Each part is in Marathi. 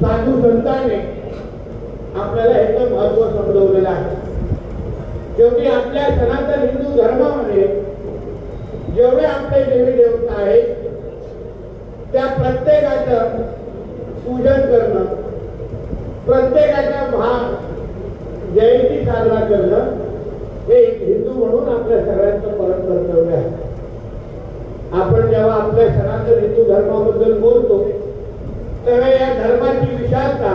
साधू संतांनी आपल्याला याचं महत्त्व समजवलेलं आहे. शेवटी आपल्या सनातन हिंदू धर्मामध्ये जेवढे आपले देवी देवता आहेत त्या प्रत्येकाचं पूजन करणं प्रत्येकाचा महा जयंती साजरा करणं हे एक हिंदू म्हणून आपल्या सगळ्यांचं परत कर्तव्य आहे. आपण जेव्हा आपल्या सनातन हिंदू धर्माबद्दल बोलतो धर्माची विशालता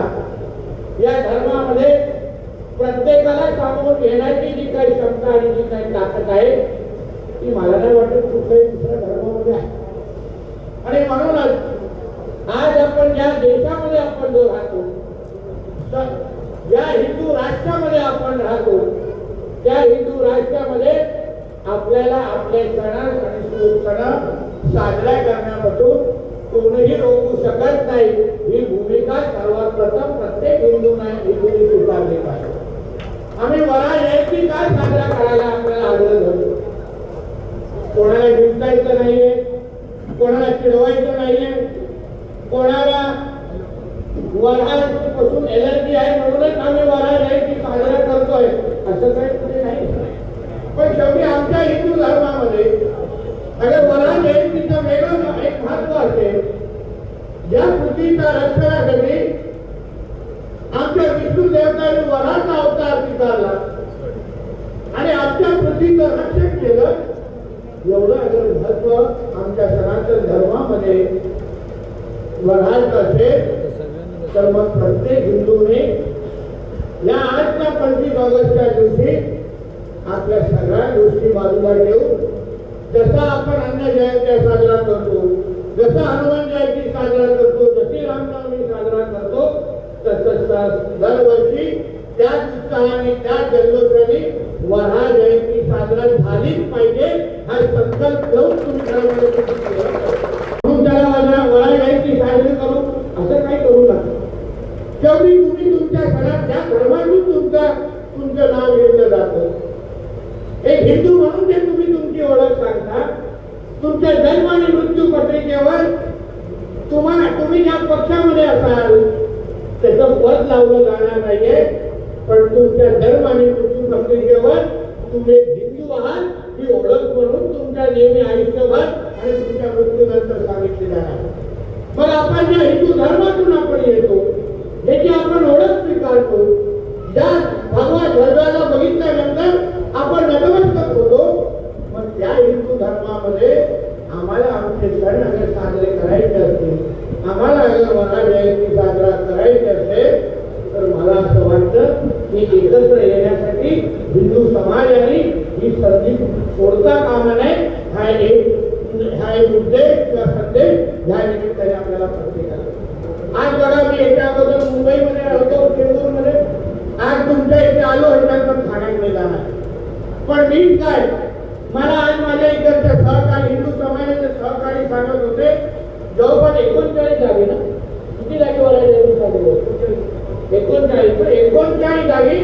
या धर्मामध्ये प्रत्येकाला सामोर घेण्याची जी काही क्षमता आणि जी काही ताकद आहे ती मला नाही वाटत कुठल्याही दुसऱ्या धर्मामध्ये आहे. आणि म्हणूनच आज आपण ज्या देशामध्ये आपण जो राहतो तर या हिंदू राष्ट्रामध्ये आपण राहतो त्या हिंदू राष्ट्रामध्ये आपल्याला आपले सण आणि सण साजरा करण्यापासून कोणीही रोखू शकत नाही. ही भूमिका सर्वात प्रथम प्रत्येक हिंदूने हिंदूंनी स्वीकारली पाहिजे. आम्ही वरा जयंती काय साजरा करायला आपल्याला आग्रह धरतो कोणाला जिंकायचं नाहीये कोणाला चिडवायचं नाहीये कोणाला वरापासून एलर्जी आहे म्हणूनच आम्ही वरा जयंती साजरा करतोय असं काही कुठे नाही पण शेवटी आमच्या हिंदू धर्मामध्ये अगर वरा जयंतीचं वेगळं एक महत्त्व असेल या पृथ्वीच्या रक्षणासाठी विष्णू देवताने वराचा अवतार स्वीकारला. आणि आमच्या पृथ्वीचं रक्षण केलं. एवढं अगर महत्त्व आमच्या सनातन धर्मामध्ये. वराचं असेल तर मग प्रत्येक हिंदूने या आजच्या पंचवीस ऑगस्टच्या दिवशी आपल्या सगळ्या गोष्टी बाजूला ठेवून जसं आपण अन्न जयंती साजरा करतो जसा हनुमान जयंती साजरा करतो जशी रामनवमी साजरा करतो तसंच दरवर्षी त्याच उत्साहाने त्या जल्लोषाने वरा जयंती साजरा झालीच पाहिजे हा संकल्प घेऊन तुम्ही घरामध्ये म्हणून त्याला वरा जयंती साजरी करू असं काही करू नका. शेवटी तुम्ही तुमच्या घरात त्या धर्मातून तुमचा तुमचं नाव घेतलं जातं. एक हिंदू म्हणून जे तुम्ही तुमची ओळख सांगता तुमच्या जन्म आणि मृत्यू पत्रिकेवर तुम्हाला तुम्ही ज्या पक्षामध्ये असाल त्याचं पद लावलं जाणार नाहीये. पण तुमच्या धर्म आणि मृत्यू प्रक्रियेवर तुम्ही हिंदू आहात ही ओळख म्हणून तुमच्या नेहमी आयुष्यभर आणि तुमच्या मृत्यूनंतर सांगितली जाणार. पण आपण ज्या हिंदू धर्मातून आपण येतो याची आपण ओळख स्वीकारतो ज्या भगवा ध्वजाला बघितल्यानंतर आपण नतमस्तक होतो. मग त्या हिंदू धर्मामध्ये आम्हाला आमचे सण अगर साजरे करायचे असतील. आम्हाला अगर वरा जयंती साजरा करायची असेल तर मला असं वाटतं की एकत्र येण्यासाठी हिंदू समाजाने ही संधी सोडता कामा नये हा एक हा एक उद्देश संदेश या निमित्ताने आपल्याला प्रत्येकाला आज बघा मी याच्या अगोदर मुंबईमध्ये होतो चेंबूरमध्ये आज तुमच्या इथे आलो ह्याच्यानंतर ठाण्यामध्ये जाणार. पण मी काय मला आज माझ्या इकडच्या सहकारी हिंदू समाजाचे सहकारी सांगत होते जवळपास एकोणचाळीस जागी ना? किती जागी बोलायचे एकोणचाळीस. एकोणचाळीस जागी.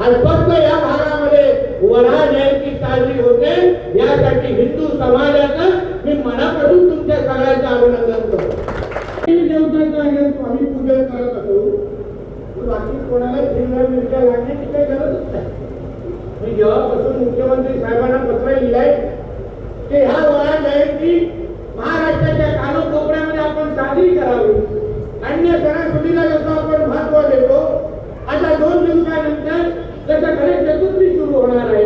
आणि फक्त या भागामध्ये वरा जयंती साजरी होते. यासाठी हिंदू समाजाचं मी मनापासून तुमच्या सगळ्यांचं अभिनंदन करतो. स्वामी आम्ही पूजन करत असो. बाकी कोणाला हिरव्या मिरच्या लागण्याची काही गरजच नाही. मी जेव्हापासून मुख्यमंत्री साहेबांना पत्र लिहिलंय की ह्या वया जयंती महाराष्ट्राच्या कानकोपऱ्यामध्ये आपण साजरी करावी अन्य सणासुदीला जसं आपण महत्त्व देतो आता दोन दिवसानंतर जसं गणेश चतुर्थी सुरू होणार आहे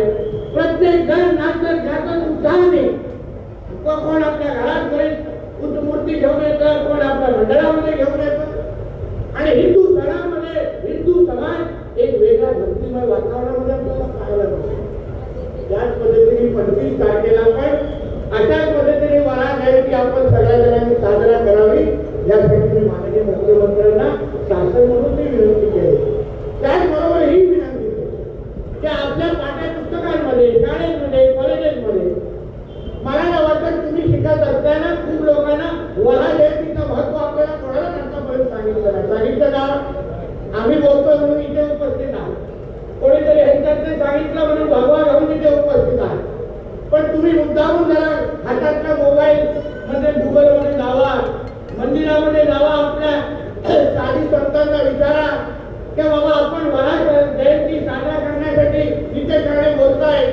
प्रत्येक जण नाचत जातच उत्साहाने व कोण आपल्या घरात गणेश मूर्ती घेऊन येतं कोण आपल्या मंडळामध्ये घेऊन येतं. आणि हिंदू सणामध्ये हिंदू समाज एक वेगळ्या भक्तिमय वातावरणामध्ये आपल्याला पाहायला मिळतो. त्याच पद्धतीने पंचवीस तारखेला पण अशाच पद्धतीने मला जयंती आपण सगळ्या जणांनी साजरा करावी. यासाठी मी माननीय मुख्यमंत्र्यांना शासन म्हणून मी विनंती केली त्याचबरोबर ही विनंती केली की आपल्या पाठ्यपुस्तकांमध्ये शाळेमध्ये कॉलेजेसमध्ये मला नाही वाटत तुम्ही शिकत असताना खूप लोकांना वरा जयंतीचं महत्त्व आपल्याला कोणाला आतापर्यंत सांगितलं नाही सांगितलं का आम्ही बोलतो म्हणून इथे उपस्थित आहात. कोणीतरी ह्यांच्यातले सांगितलं म्हणून भगवा घालून इथे उपस्थित आहे पण तुम्ही मुद्दामून जरा हातातल्या मोबाईल मध्ये गुगलमध्ये लावा मंदिरामध्ये जावा आपल्या साधी की बाबा आपण वरा जयंती साजरा करण्यासाठी इथे सगळे बोलताय.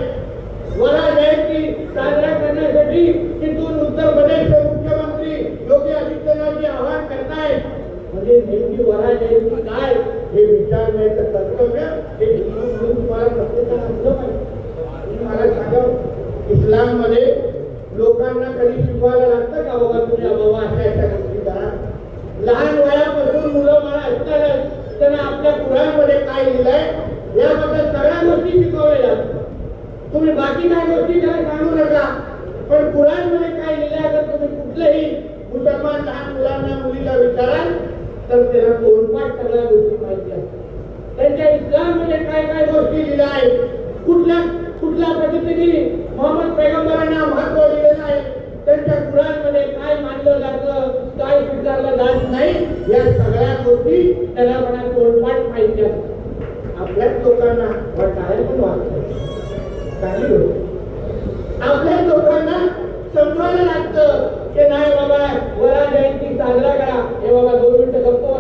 वरा जयंती साजरा करण्यासाठी तिथून उत्तर प्रदेशचे मुख्यमंत्री योगी आदित्यनाथजी आवाहन करतायत. म्हणजे नेमकी वरा जयंती काय? हे विचारण्याचं कर्तव्य हे हिंदू म्हणून तुम्हाला प्रत्येकाला असलं पाहिजे मला सांगा इस्लाममध्ये लोकांना कधी शिकवायला लागतं का बाबा तुम्ही बाबा अशा अशा गोष्टी करा? लहान वयापासून मुलं मला असताना त्यांना आपल्या कुरामध्ये काय लिहिलंय याबद्दल सगळ्या गोष्टी शिकवलेल्या तुम्ही बाकी काय गोष्टी त्याला सांगू नका पण कुराणमध्ये काय लिहिलंय तर तुम्ही कुठलंही मुसलमान लहान मुलांना मुलीला विचाराल तर त्याला तोडपाठ सगळ्या गोष्टी माहिती असतात. त्यांच्या इस्लाममध्ये काय काय गोष्टी लिहिल्या आहेत? कुठल्या कुठल्या पद्धतीने मोहम्मद पैगंबरांना महत्त्व दिलेलं आहे? त्यांच्या कुराणमध्ये काय मानलं जातं काय स्वीकारलं जात नाही या सगळ्या गोष्टी त्याला म्हणा तोडपाठ माहिती असतात. आपल्याच लोकांना वाटायला पण वाटत. काही आपल्या लोकांना समजायला लागतं की नाही बाबा वरा जयंती साजरा करा देवाला गौरविंट करतो